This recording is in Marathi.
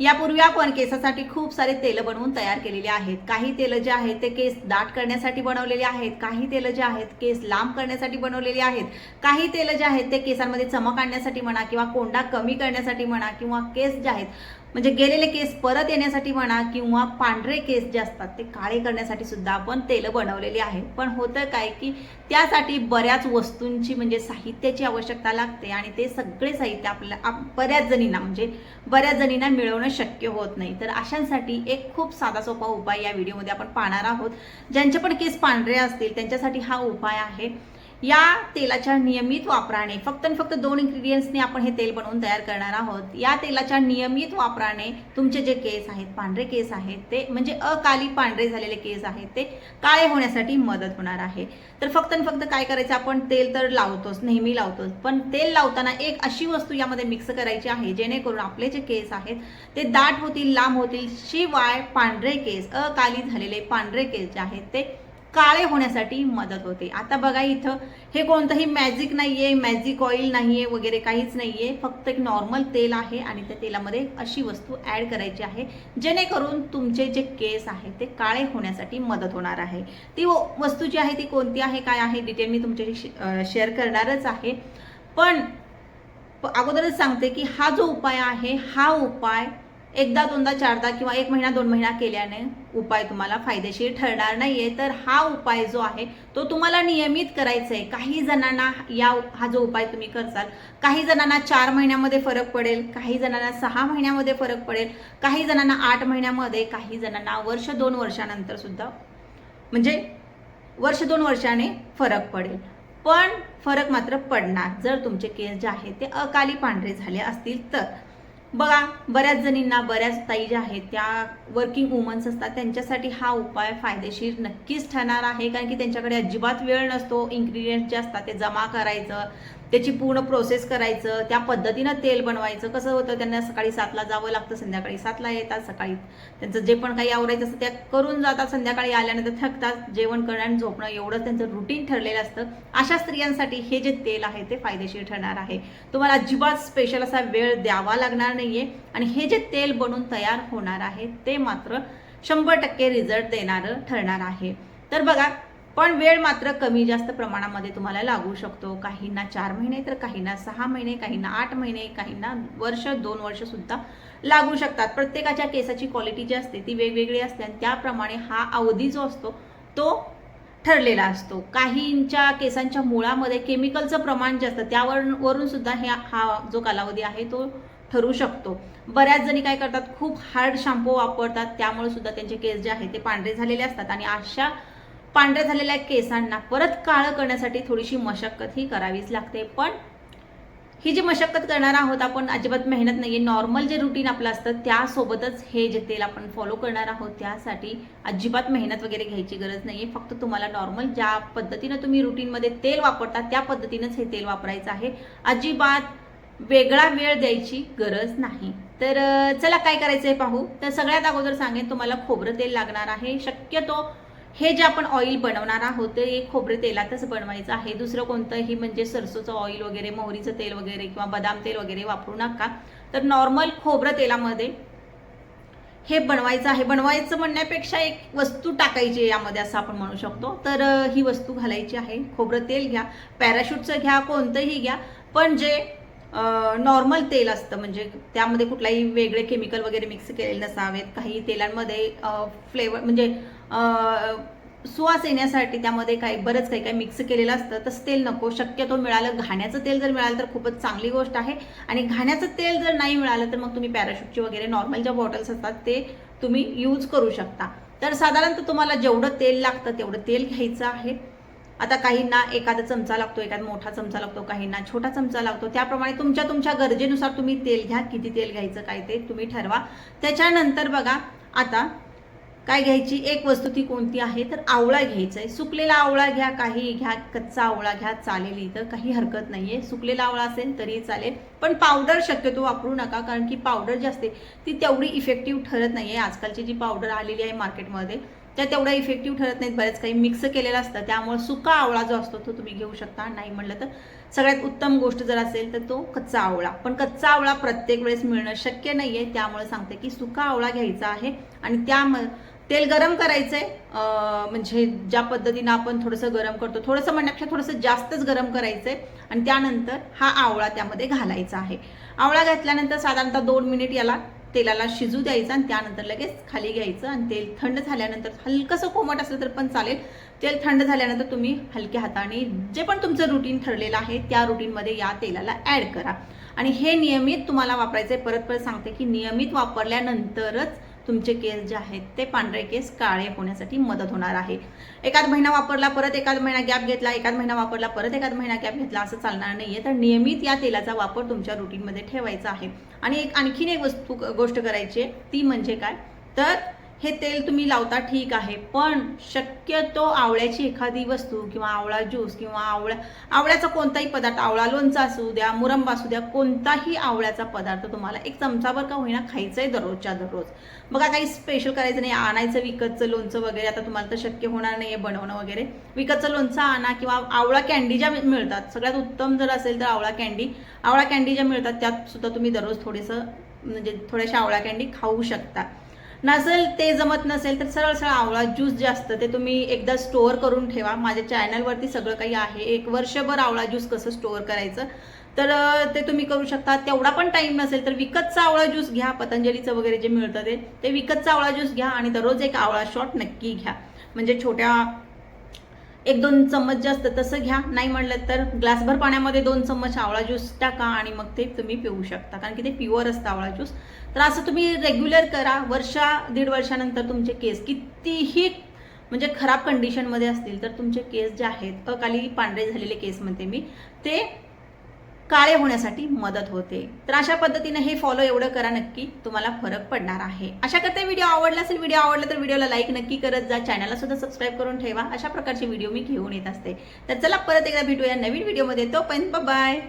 यापूर्वी आपण केसासाठी खूप सारे तेलं बनवून तयार केलेले आहेत. काही तेलं जे आहेत ते केस दाट करण्यासाठी बनवलेले आहेत. काही तेलं जे आहेत केस लांब करण्यासाठी बनवलेले आहेत. काही तेलं जे आहेत ते केसांमध्ये चमक आणण्यासाठी म्हणा किंवा कोंडा कमी करण्यासाठी म्हणा किंवा केस जे आहेत म्हणजे गेलेले केस परत येण्यासाठी म्हणा किंवा पांढरे केस जे असतात ते काळे करण्यासाठी सुद्धा आपण तेलं बनवलेली आहे. पण होतं काय की त्यासाठी बऱ्याच वस्तूंची म्हणजे साहित्याची आवश्यकता लागते आणि ते सगळे साहित्य आपल्याला आप- बऱ्याच जणींना म्हणजे बऱ्याच जणींना मिळवणं शक्य होत नाही. तर अशांसाठी एक खूप साधा सोपा उपाय या व्हिडिओमध्ये आपण पाहणार आहोत. ज्यांचे पण केस पांढरे असतील त्यांच्यासाठी हा उपाय आहे. या तेलाच्या नियमित वापराने फक्त आणि फक्त दोन इन्ग्रेडियंट्सने आपण हे तेल बनवून तयार करणार आहोत. या तेलाच्या नियमित वापराने तुमचे जे केस आहेत पांढरे केस आहेत ते म्हणजे अकाली पांढरे झालेले केस आहेत ते काळे होण्यासाठी मदत होणार आहे. तर फक्त आणि फक्त काय करायचं आपण तेल तर लावतोच नेहमी लावतोच पण तेल लावताना एक अशी वस्तू यामध्ये मिक्स करायची आहे जेणेकरून आपले जे केस आहेत ते दाट होतील लांब होतील शिवाय पांढरे केस अकाली झालेले पांढरे केस जे आहेत ते काळे होण्यासाठी मदत होते. आता बघा इथं हे कोणतंही मॅजिक नाही आहे मॅजिक ऑइल आहे वगैरे काहीच नाही आहे फक्त एक नॉर्मल तेल आहे आणि त्या तेलामध्ये अशी वस्तू ॲड करायची आहे जेणेकरून तुमचे जे केस आहेत ते काळे होण्यासाठी मदत होणार आहे. ती व- वस्तू जी आहे ती कोणती आहे काय आहे डिटेल मी तुमच्याशी शेअर करणारच आहे. पण अगोदरच सांगते की हा जो उपाय आहे हा उपाय एकदा दोनदा चारदा किंवा एक महिना दोन महिना केल्याने उपाय तुम्हाला फायदेशीर ठरणार नाहीये. तर हा उपाय जो आहे तो तुम्हाला नियमित करायचा आहे काही जणांना या हा जो उपाय तुम्ही करसाल काही जणांना चार महिन्यामध्ये फरक पडेल काही जणांना सहा महिन्यामध्ये फरक पडेल काही जणांना आठ महिन्यामध्ये काही जणांना वर्ष दोन वर्षानंतर सुद्धा. म्हणजे वर्ष दोन वर्षाने फरक पडेल. पण फरक मात्र पडणार. जर तुमचे केस जे आहे ते अकाली पांढरे झाले असतील तर बघा बऱ्याच जणींना बऱ्याच ताई ज्या आहेत त्या वर्किंग वुमन्स असतात त्यांच्यासाठी हा उपाय फायदेशीर नक्कीच ठरणार आहे कारण की त्यांच्याकडे अजिबात वेळ नसतो इन्ग्रेडियंट्स जे असतात ते जमा करायचं त्याची पूर्ण प्रोसेस करायचं त्या पद्धतीनं तेल बनवायचं. कसं होतं त्यांना सकाळी सातला जावं लागतं संध्याकाळी सातला येतात सकाळी. त्यांचं जे पण काही आवरायचं असतं त्या करून जातात संध्याकाळी आल्यानंतर थकतात जेवण करणं आणि झोपणं एवढं त्यांचं रुटीन ठरलेलं असतं. अशा स्त्रियांसाठी हे जे तेल आहे ते फायदेशीर ठरणार आहे. तुम्हाला अजिबात स्पेशल असा वेळ द्यावा लागणार नाहीये. आणि हे जे तेल बनून तयार होणार आहे ते मात्र शंभर टक्के रिझल्ट देणारं ठरणार आहे. तर बघा पण वेळ मात्र कमी जास्त प्रमाणामध्ये तुम्हाला लागू शकतो. काहींना चार महिने तर काहींना सहा महिने काहींना आठ महिने काहींना वर्ष दोन वर्ष सुद्धा लागू शकतात. प्रत्येकाच्या केसाची क्वालिटी जी असते ती वेगवेगळी असते आणि त्याप्रमाणे हा अवधी जो असतो तो ठरलेला असतो. काहींच्या केसांच्या मुळामध्ये केमिकलचं प्रमाण जे असतं त्यावर वरून सुद्धा ह्या हा जो कालावधी आहे तो ठरू शकतो. बऱ्याच जणी काय करतात खूप हार्ड शॅम्पू वापरतात त्यामुळे सुद्धा त्यांचे केस जे आहे ते पांढरे झालेले असतात. आणि अशा पांढऱ्या झालेल्या केसांना परत काळं करण्यासाठी थोडीशी मशक्कत ही करावीच लागते. पण ही जी मशक्कत करणार आहोत आपण अजिबात मेहनत नाहीये. नॉर्मल जे रुटीन आपलं असतं त्यासोबतच हे जे तेल आपण फॉलो करणार आहोत त्यासाठी अजिबात मेहनत वगैरे घ्यायची गरज नाही आहे फक्त तुम्हाला नॉर्मल ज्या पद्धतीनं तुम्ही रुटीनमध्ये तेल वापरता त्या पद्धतीनंच हे तेल वापरायचं आहे. अजिबात वेगळा वेळ द्यायची गरज नाही. तर चला काय करायचं आहे पाहू. तर सगळ्यात अगोदर सांगेन तुम्हाला खोबरं तेल लागणार आहे. शक्यतो हे जे आपण ऑइल बनवणार आहोत ते एक खोबरे तेलातच बनवायचं आहे. दुसरं कोणतंही म्हणजे सरसोचं ऑइल वगैरे मोहरीचं तेल वगैरे किंवा बदाम तेल वगैरे वापरू नका. तर नॉर्मल खोबरं तेलामध्ये हे बनवायचं आहे. बनवायचं म्हणण्यापेक्षा एक वस्तू टाकायची आहे यामध्ये असं आपण म्हणू शकतो. तर ही वस्तू घालायची आहे. खोबरं तेल घ्या. पॅराशूटचं घ्या कोणतंही घ्या. पण जे नॉर्मल तेल असतं. म्हणजे त्यामध्ये कुठलाही वेगळे केमिकल वगैरे मिक्स केलेले नसावेत. काही तेलांमध्ये फ्लेवर म्हणजे सुवास येण्यासाठी त्यामध्ये काही बरंच काही काही मिक्स केलेलं असतं. तसं तेल नको. शक्यतो मिळालं घाण्याचं तेल जर मिळालं तर खूपच चांगली गोष्ट आहे. आणि घाण्याचं तेल जर नाही मिळालं तर मग तुम्ही पॅराशूटची वगैरे नॉर्मल ज्या बॉटल्स असतात ते तुम्ही यूज करू शकता. तर साधारणतः तुम्हाला जेवढं तेल लागतं तेवढं तेल घ्यायचं आहे. आता काहींना एखादा चमचा लागतो एखादा मोठा चमचा लागतो काहींना छोटा चमचा लागतो. त्याप्रमाणे तुमच्या तुमच्या गरजेनुसार तुम्ही तेल घ्या किती तेल घ्यायचं काय ते तुम्ही ठरवा. त्याच्यानंतर बघा आता काय घ्यायची? एक वस्तू ती कोणती आहे? तर आवळा घ्यायचा आहे. सुकलेला आवळा घ्या काही घ्या कच्चा आवळा घ्या चालेल इथं काही हरकत नाही आहे सुकलेला आवळा असेल तरी चालेल. पण पावडर शक्यतो वापरू नका कारण की पावडर जी असते ती तेवढी इफेक्टिव्ह ठरत नाही आहे आजकालची जी पावडर आलेली आहे मार्केटमध्ये त्या तेवढ्या इफेक्टिव्ह ठरत नाहीत. बरेच काही मिक्स केलेलं असतं. त्यामुळे सुका आवळा जो असतो तो तुम्ही घेऊ शकता. नाही म्हणलं तर सगळ्यात उत्तम गोष्ट जर असेल तर तो कच्चा आवळा. पण कच्चा आवळा प्रत्येक वेळेस मिळणं शक्य नाही आहे त्यामुळे सांगते की सुका आवळा घ्यायचा आहे. आणि त्या तेल गरम करायचंय. आहे म्हणजे ज्या पद्धतीनं आपण थोडंसं गरम करतो थोडंसं म्हणण्यापेक्षा थोडंसं जास्तच गरम करायचंय. आणि त्यानंतर हा आवळा त्यामध्ये घालायचा आहे. आवळा घातल्यानंतर साधारणतः दोन मिनिट याला तेलाला शिजू द्यायचं आणि त्यानंतर लगेच खाली घ्यायचं आणि तेल थंड झाल्यानंतर हलकंसं कोमट असलं तर पण चालेल. तेल थंड झाल्यानंतर तुम्ही हलक्या हाताने जे पण तुमचं रुटीन ठरलेलं आहे त्या रुटीनमध्ये या तेलाला ॲड करा. आणि हे नियमित तुम्हाला वापरायचं आहे परत परत सांगते की नियमित वापरल्यानंतरच तुमचे केस जे आहेत ते पांढरे केस काळे होण्यासाठी मदत होणार आहे. एखाद महिना वापरला परत एखाद महिना गॅप घेतला एखाद महिना वापरला परत एखाद महिना गॅप घेतला असं चालणार नाहीये. तर नियमित या तेलाचा वापर तुमच्या रुटीनमध्ये ठेवायचा आहे. आणि एक आणखीन एक वस्तू गोष्ट करायची आहे ती म्हणजे काय? तर हे तेल तुम्ही लावता ठीक आहे पण शक्यतो आवळ्याची एखादी वस्तू किंवा आवळा ज्यूस किंवा आवळ्या आवळ्याचा कोणताही पदार्थ आवळा लोणचा असू द्या मुरंबा असू द्या कोणताही आवळ्याचा पदार्थ तुम्हाला एक चमचाभर का होईना खायचं आहे दररोजच्या दररोज. बघा काही स्पेशल करायचं नाही आणायचं विकतचं लोणचं वगैरे आता तुम्हाला तर शक्य होणार नाही आहे बनवणं वगैरे. विकतचं लोणचं आणा किंवा आवळा कॅन्डी ज्या मिळतात सगळ्यात उत्तम जर असेल तर आवळा कॅन्डी आवळा कॅन्डी ज्या मिळतात त्यात सुद्धा तुम्ही दररोज थोडंसं म्हणजे थोड्याशा आवळा कॅन्डी खाऊ शकता. नसेल ते जमत नसेल तर सरळ सरळ आवळा ज्यूस जे असतं ते तुम्ही एकदा स्टोअर करून ठेवा. माझ्या चॅनलवरती सगळं काही आहे. एक वर्षभर आवळा ज्यूस कसं स्टोअर करायचं? तर ते तुम्ही करू शकता. तेवढा पण टाईम नसेल तर विकतचा आवळा ज्यूस घ्या. पतंजलीचं वगैरे जे मिळतं ते ते विकतचा आवळा ज्यूस घ्या आणि दररोज एक आवळा शॉट नक्की घ्या. म्हणजे छोट्या एक दोन चम्मच जास्त तसं घ्या. नाही म्हणलं तर ग्लासभर पाण्यामध्ये दोन चम्मच आवळा ज्यूस टाका आणि मग ते तुम्ही पिऊ शकता. कारण की ते प्युअर असतं आवळा ज्यूस तर असं तुम्ही रेग्युलर करा. वर्षा दीड वर्षानंतर तुमचे केस कितीही म्हणजे खराब कंडिशनमध्ये असतील तर तुमचे केस जे आहेत अकाली पांढरे झालेले केस म्हणते मी ते काळे होण्यासाठी मदत होते. तर अशा पद्धतीने हे फॉलो एवढं करा नक्की तुम्हाला फरक पडणार आहे. अशा करता व्हिडिओ आवडला असेल व्हिडिओ आवडला तर व्हिडिओला लाईक नक्की करत जा. चॅनलला सुद्धा सबस्क्राईब करून ठेवा. अशा प्रकारचे व्हिडिओ मी घेऊन येत असते. तर चला परत एकदा भेटूया नवीन व्हिडिओमध्ये तोपर्यंत बाय